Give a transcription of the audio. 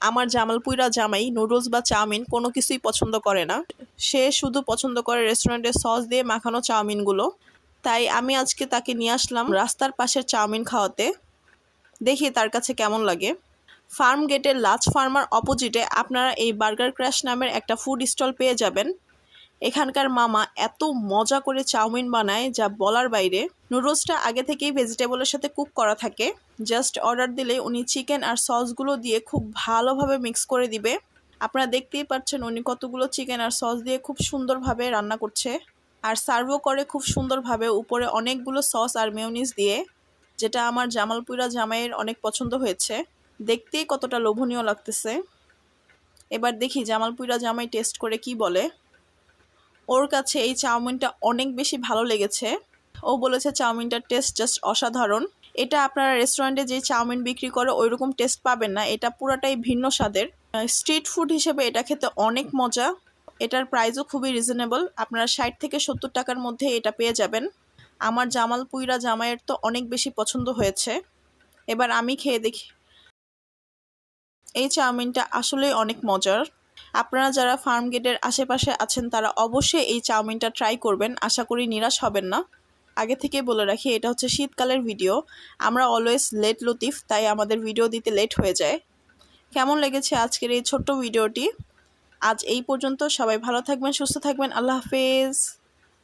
আমার জামালপুইরা জামাই, নুডলস বা চাউমিন কোনো কিছুই পছন্দ করে না। সে শুধু পছন্দ করে রেস্টুরেন্টের সস দিয়ে মাখানো চাউমিনগুলো। তাই আমি আজকে তাকে নিয়ে আসলাম রাস্তার পাশের চাউমিন খাওয়াতে। দেখি তার কাছে কেমন লাগে। ফার্ম গেটের লাচ ফার্মার অপোজিটে আপনারা এই বার্গার ক্র্যাশ নামের একটা ফুড স্টল পেয়ে যাবেন। এখানকার মামা এত মজা করে চাউমিন বানায় যা বলার বাইরে। নুডলসটা আগে থেকেই ভেজিটেবলের সাথে কুক করা থাকে। জাস্ট অর্ডার দিলে উনি চিকেন আর সসগুলো দিয়ে খুব ভালোভাবে মিক্স করে দিবে। আপনারা দেখতেই পাচ্ছেন উনি কতগুলো চিকেন আর সস দিয়ে খুব সুন্দরভাবে রান্না করছে। আর সার্ভও করে খুব সুন্দরভাবে উপরে অনেকগুলো সস আর মেয়নিজ দিয়ে, যেটা আমার জামালপুরা জামাইয়ের অনেক পছন্দ হয়েছে। দেখতেই কতটা লোভনীয় লাগতেছে। এবার দেখি জামালপুরা জামাই টেস্ট করে কি বলে। ওর কাছে এই চাউমিনটা অনেক বেশি ভালো লেগেছে। ও বলেছে চাউমিনটার টেস্ট জাস্ট অসাধারণ। এটা আপনারা রেস্টুরেন্টে যে চাউমিন বিক্রি করে ওই রকম টেস্ট পাবেন না। এটা পুরাটাই ভিন্ন স্বাদের। স্ট্রিট ফুড হিসেবে এটা খেতে অনেক মজা। এটার প্রাইসও খুবই রিজনেবল আপনারা ষাট থেকে সত্তর টাকার মধ্যে এটা পেয়ে যাবেন। আমার জামালপুইরা জামাইয়ের তো অনেক বেশি পছন্দ হয়েছে। এবার আমি খেয়ে দেখি। এই চাউমিনটা আসলেই অনেক মজার। আপনারা যারা ফার্ম গেটের আশেপাশে আছেন, তারা অবশ্যই এই চাউমিনটা ট্রাই করবেন। আশা করি নিরাশ হবেন না। আগে থেকে বলে রাখি, এটা হচ্ছে শীতকালের ভিডিও আমরা অলওয়েজ লেট লতিফ, তাই আমাদের ভিডিও দিতে লেট হয়ে যায়। কেমন লেগেছে আজকের এই ছোট্ট ভিডিওটি আজ এই পর্যন্ত সবাই ভালো থাকবেন, সুস্থ থাকবেন। আল্লাহ হাফেজ।